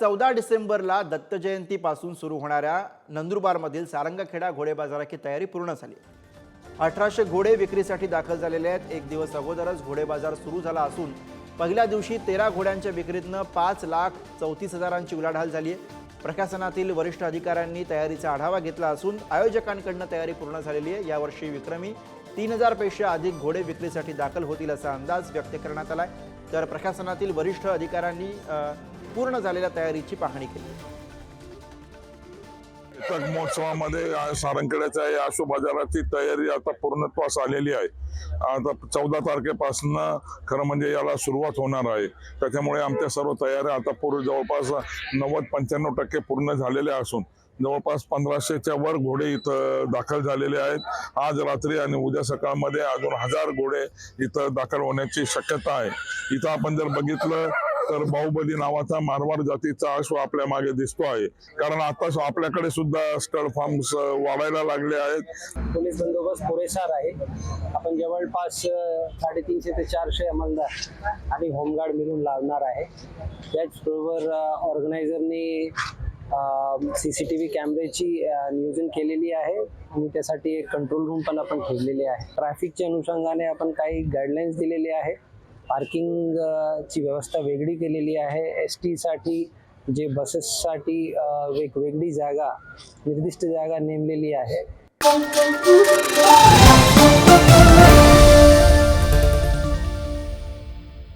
चौदा डिसेंबरला दत्त जयंतीपासून सुरू होणाऱ्या नंदुरबारमधील सारंगखेडा घोडे बाजाराची तयारी पूर्ण झाली. अठराशे घोडे विक्रीसाठी दाखल झालेले आहेत. एक दिवस अगोदरच घोडे बाजार सुरू झाला असून पहिल्या दिवशी तेरा घोड्यांच्या विक्रीतनं पाच लाख चौतीस हजारांची उलाढाल झाली आहे. प्रशासनातील वरिष्ठ अधिकाऱ्यांनी तयारीचा आढावा घेतला असून आयोजकांकडनं तयारी पूर्ण झालेली आहे. यावर्षी विक्रमी तीन हजारपेक्षा अधिक घोडे विक्रीसाठी दाखल होतील असा अंदाज व्यक्त करण्यात आला आहे तर प्रशासनातील वरिष्ठ अधिकाऱ्यांनी पूर्ण झालेल्या तयारीची पाहणी केली. आहे. महोत्सवामध्ये सारंगखेड्याच्या या आशू बाजाराची तयारी आता पूर्णत्वास आलेली आहे. आता चौदा तारखेपासून खरं म्हणजे याला सुरुवात होणार आहे. त्याच्यामुळे आमच्या सर्व तयाऱ्या आता पूर्व जवळपास नव्वद पंच्याण्णव टक्के पूर्ण झालेल्या असून जवळपास पंधराशेच्या वर घोडे इथं दाखल झालेले आहेत. आज रात्री आणि उद्या सकाळमध्ये अजून हजार घोडे इथं दाखल होण्याची शक्यता आहे. इथं आपण जर बघितलं तर बाहुबली नावाचा मारवाड जातीचा अश्व आपल्या मागे दिसतो आहे. कारण आता आपल्याकडे सुद्धा स्टड फार्म्स वाढायला लागले आहेत. पोलीस बंदोबस्त पुरेसा आहे. आपण जवळपास साडेतीनशे ते चारशे अंमलदार आणि होमगार्ड मिळून लावणार आहे. त्याचबरोबर ऑर्गनायझरनी सी सी टी व्ही कॅमेऱ्याची नियोजन केलेली आहे. आणि त्यासाठी एक कंट्रोल रूम पण आपण ठेवलेले आहे. ट्रॅफिकच्या अनुषंगाने आपण काही गाईडलाईन्स दिलेले आहे पार्किंग ची व्यवस्था वेगळी केलेली आहे. एस टीसाठी जे बसेससाठी वेगवेगळी जागा निर्दिष्ट जागा नेमलेली आहे.